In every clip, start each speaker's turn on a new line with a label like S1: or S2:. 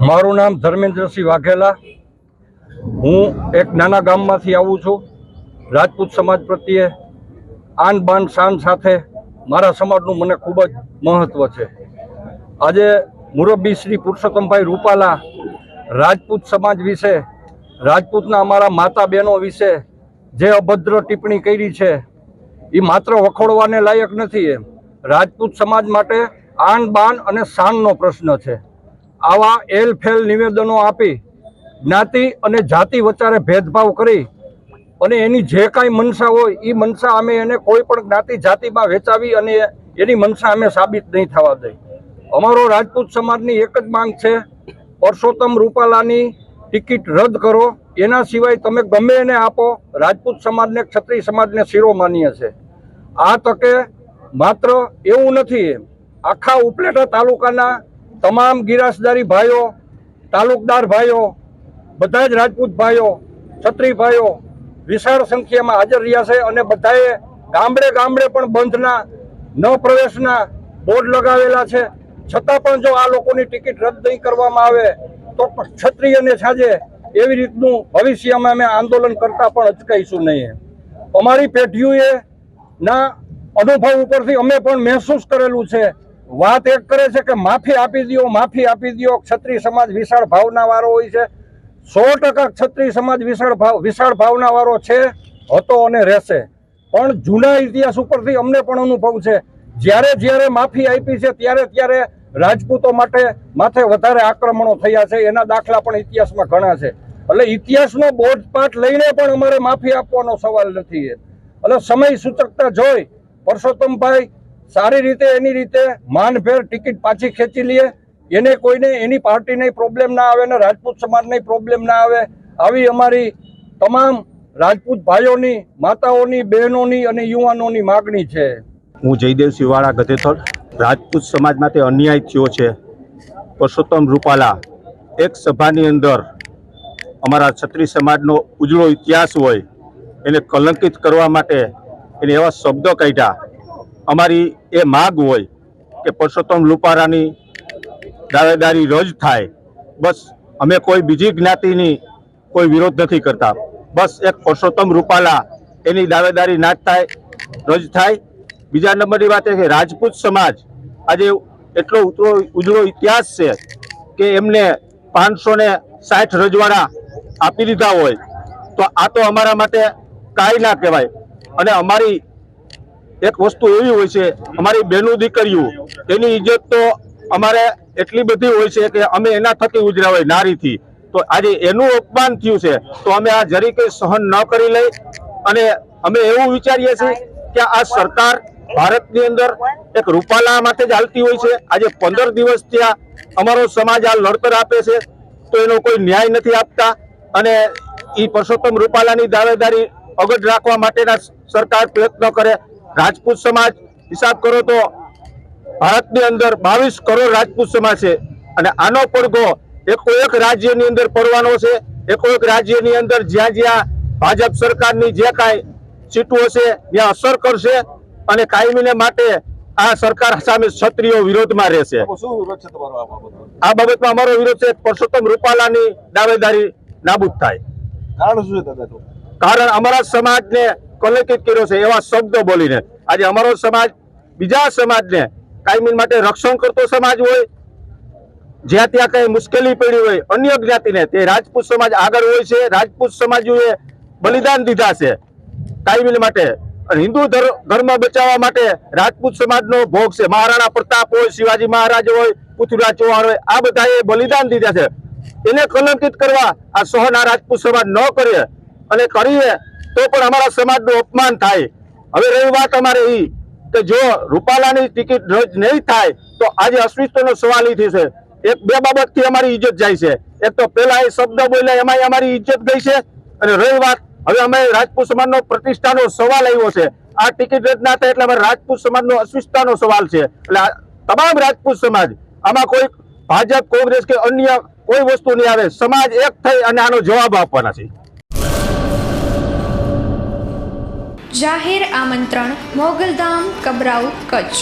S1: મારું નામ ધર્મેન્દ્રસિંહ વાઘેલા. હું એક નાના ગામમાંથી આવું છું. રાજપૂત સમાજ પ્રત્યે આન બાન શાન સાથે મારા સમાજનું મને ખૂબ જ મહત્ત્વ છે. આજે મુરબ્બી શ્રી પુરુષોત્તમભાઈ રૂપાલા રાજપૂત સમાજ વિશે, રાજપૂતના અમારા માતા બહેનો વિશે જે અભદ્ર ટિપ્પણી કરી છે, એ માત્ર વખોડવાને લાયક નથી એમ. રાજપૂત સમાજ માટે આન બાન અને શાનનો પ્રશ્ન છે. આવા એલ ફેલ નિવેદનો આપી જ્ઞાતિ અને જાતિ વચ્ચે ભેદભાવ કરી અને એની જે કાંઈ મનસા હોય એ મનસા અમે એને કોઈ પણ જ્ઞાતિ જાતિમાં વેચાવી અને એની મનસા અમે સાબિત નહીં થવા દઈ. અમારો રાજપૂત સમાજની એક જ માંગ છે, પરસોત્તમ રૂપાલાની ટિકિટ રદ કરો. એના સિવાય તમે ગમે એને આપો, રાજપૂત સમાજને ક્ષત્રિય સમાજને શિરો માન્ય છે. આ તકે માત્ર એવું નથી, આખા ઉપલેટા તાલુકાના તમામ ગિરાસદારી ભાઈઓ, તાલુકદાર ભાઈઓ, બધા જ રાજપૂત ભાઈઓ છત્રી ભાઈઓ વિશાળ સંખ્યામાં હાજર રહ્યા છે અને બધાએ ગામડે ગામડે પણ બંધના, ન પ્રવેશના બોર્ડ લગાવેલા છે. છતાં પણ જો આ લોકોની ટિકિટ રદ નહીં કરવામાં આવે, તો ક્ષત્રિયને સાજે એવી રીતનું ભવિષ્યમાં અમે આંદોલન કરતા પણ અચકાઈશું નહીં. અમારી પેઢીઓએ ના અનુભવ ઉપરથી અમે પણ મહેસૂસ કરેલું છે વાત એક કરે છે કે માફી આપી દો માફી આપી દો ક્ષત્રિય સમાજ વિશાળ ભાવના વાળો હોય છે. સો ટકા ક્ષત્રિય સમાજ વિશાળ ભાવ, વિશાળ ભાવના વાળો છે, હતો અને રહેશે. પણ જૂના ઇતિહાસ ઉપરથી અમને પણ અનુભવ છે. જ્યારે જ્યારે માફી આપી છે, ત્યારે ત્યારે રાજપૂતો માટે માથે વધારે આક્રમણો થયા છે. એના દાખલા પણ ઇતિહાસમાં ઘણા છે. એટલે ઇતિહાસનો બોધપાઠ લઈને પણ અમારે માફી આપવાનો સવાલ નથી એટલે સમય સૂચકતા જોઈ. પરસોત્તમભાઈ સારી રીતે, એની રીતે માનભેર ટિકિટ પાછી ખેંચી લઈએ. એને કોઈને એની પાર્ટીને પ્રોબ્લેમ ના આવે, ને રાજપૂત સમાજને પ્રોબ્લેમ ના આવે. આવી અમારી તમામ રાજપૂત ભાઈઓની, માતાઓની, બહેનોની અને યુવાનોની માગણી છે.
S2: હું જયદેવ શિવાળા ગધેથળ. રાજપૂત સમાજ માટે અન્યાય થયો છે. પરસોત્તમ રૂપાલા, એક સભાની અંદર અમારા છત્રી સમાજનો ઉજળો ઇતિહાસ હોય, એને કલંકિત કરવા માટે એને એવા શબ્દો કાઢ્યા. અમારી એ માગ હોય કે પરસોત્તમ લુપારાની દાવેદારી રજ થાય, બસ અમે કોઈ બીજી જ્ઞાતિની કોઈ વિરોધ નથી કરતા. બસ એક પરસોત્તમ રૂપાલા એની દાવેદારી ના થાય, રજ થાય. બીજા નંબરની વાત એ કે રાજપૂત સમાજ આજે એટલો ઉતરો, ઉજળો ઇતિહાસ છે કે એમને પાંચસો ને સાઠ રજવાડા આપી દીધા હોય. તો આ તો અમારા માટે કાંઈ ના કહેવાય. અને અમારી એક વસ્તુ એવી હોય છે, અમારી બેનું દીકરીઓ, એની ઇજ્જત તો અમારે એટલી બધી હોય છે કે અમે એના થકી ઉજરા હોય નારીથી. તો આજે એનું અપમાન થયું છે, તો અમે આ જરી કંઈ સહન ન કરી લઈ અને અમે એવું વિચારીએ છીએ કે આ સરકાર ભારતની અંદર એક રૂપાલા માટે જ હાલતી હોય છે. આજે પંદર દિવસ ત્યાં અમારો સમાજ આ લડતર આપે છે, તો એનો કોઈ ન્યાય નથી આપતા અને એ પરસોત્તમ રૂપાલાની દાવેદારી અગટ રાખવા માટેના સરકાર પ્રયત્ન કરે રાજપૂત સમાજ હિસાબ કરો તો ભારતની અંદર બાવીસ કરોડ રાજપૂત સમાજ છે. અને આનો પડઘો એકો એક રાજ્યની અંદર પડવાનો છે. એકો એક રાજ્યની અંદર જ્યાં જ્યાં ભાજપ સરકારની જે કાંઈ સીટો હશે ત્યાં અસર કરશે અને કાયમીને માટે આ સરકાર સામે ક્ષત્રિયો વિરોધમાં રહેશે.
S3: છે આ
S2: બાબતમાં? અમારો વિરોધ છે પરસોત્તમ રૂપાલાની દાવેદારી નાબૂદ થાય.
S3: કારણ શું છે
S2: કારણ અમારા સમાજને કલંકિત કર્યો છે એવા શબ્દો બોલીને. આજે અમારો સમાજ, બીજા સમાજને કાયમી માટે રક્ષણ કરતો સમાજ હોય, જ્યાં ત્યાં કઈ મુશ્કેલી પડી હોય, અન્ય જ્ઞાતિને, તે રાજપૂત સમાજ આગળ હોય છે, રાજપૂત સમાજોએ બલિદાન દીધા છે. કાયમી માટે હિન્દુ ધર- ધર્મ બચાવવા માટે રાજપૂત સમાજનો ભોગ છે. મહારાણા પ્રતાપ હોય, શિવાજી મહારાજ હોય, પૃથ્વીરાજ ચૌહાણ હોય, આ બધાએ બલિદાન દીધા છે. એને કલંકિત કરવા આ સોહના રાજપૂત સમાજ ન કરીએ અને કરીએ તો પણ અમારા સમાજનું અપમાન થાય. હવે રહી વાત અમારે એ કે જો રૂપાલાની ટિકિટ રદ નહીં થાય, તો આજે અસ્તિત્વનો સવાલ ઈ થશે. એક બે બાબતથી અમારી ઇજ્જત જાય છે. એક તો પેલા એ શબ્દ બોલ્યા એમાં અમારી ઇજ્જત ગઈ છે. અને રહી વાત, હવે અમે રાજપૂત સમાજનો પ્રતિષ્ઠાનો સવાલ આવ્યો છે. આ ટિકિટ રદ ના થાય એટલે અમારે રાજપૂત સમાજનો અસ્મિતાનો સવાલ છે. એટલે તમામ રાજપૂત સમાજ, આમાં કોઈ ભાજપ, કોંગ્રેસ કે અન્ય કોઈ વસ્તુ નહીં આવે. સમાજ એક થઈ અને આનો જવાબ આપવાના છે.
S4: જાહેર આમંત્રણ, મોગલધામ, કબરાઉ, કચ્છ.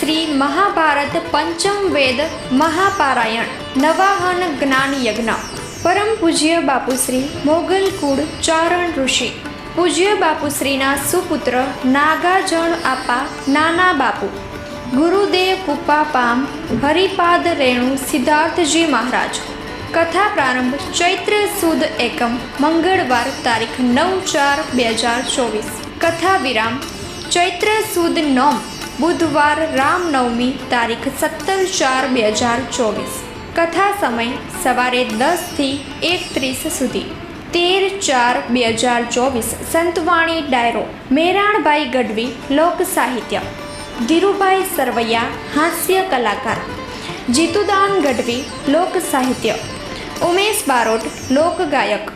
S4: શ્રી મહાભારત પંચમ વેદ, મહાપારાયણ, નવાહન જ્ઞાન યજ્ઞ પરમ પૂજ્ય બાપુશ્રી, મોગલ કુળ, ચારણ ઋષિ. પૂજ્ય બાપુશ્રીના સુપુત્ર, નાગાજણ આપા, નાના બાપુ. ગુરુદેવ કુપા પામ, હરિપાદ રેણુ સિદ્ધાર્થજી મહારાજ. કથા પ્રારંભ ચૈત્ર સુદ એકમ, મંગળવાર તારીખ નવ ચાર બે હજાર ચોવીસ. કથા વિરામ ચૈત્ર સુદ નોમ, બુધવાર રામનવમી તારીખ સત્તર ચાર બે હજાર ચોવીસ. કથા સમય સવારે દસથી એકત્રીસ સુધી. તેર ચાર બે હજાર ચોવીસ, સંતવાણી ડાયરો, મેરાણભાઈ ગઢવી, લોક સાહિત્ય. ધીરુભાઈ સરવૈયા, હાસ્ય કલાકાર. જીતુદાન ગઢવી, લોક સાહિત્ય. ઉમેશ બારોટ, લોક ગાયક.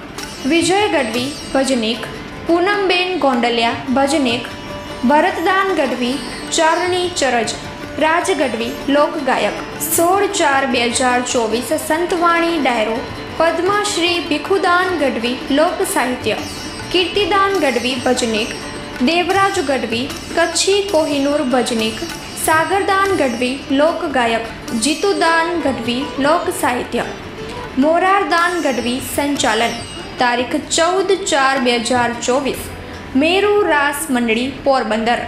S4: વિજય ગઢવી, ભજનીક. પૂનમબેન ગોંડલિયા, ભજનેક, ભરતદાન ગઢવી, ચારણી ચરજ, રાજ ગઢવી લોકગાયક સોળ ચાર બે હજાર ચોવીસ સંતવાણી ડાયરો, પદ્મશ્રી ભીખુદાન ગઢવી, લોક સાહિત્ય, કીર્તિદાન ગઢવી, ભજનીક, દેવરાજ ગઢવી, કચ્છી કોહિનૂર ભજનીક, સાગરદાન ગઢવી લોકગાયક જીતુદાન ગઢવી, લોક સાહિત્ય, મોરારદાન ગઢવી સંચાલન તારીખ ચૌદ ચાર બે હજાર ચોવીસ. મેરુ રાસ મંડળી, પોરબંદર.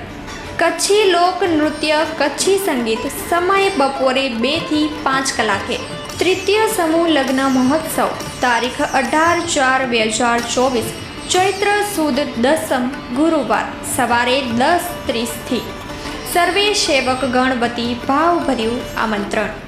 S4: કચ્છી લોક નૃત્ય, કચ્છી સંગીત સમય બપોરે બેથી પાંચ કલાકે. તૃતીય સમૂહ લગ્ન મહોત્સવ, તારીખ અઢાર ચાર બે હજાર ચોવીસ. ચૈત્ર સુદ દસમ ગુરુવાર, સવારે દસ ત્રીસથી સર્વે સેવક ગણ વતી ભાવભર્યું આમંત્રણ.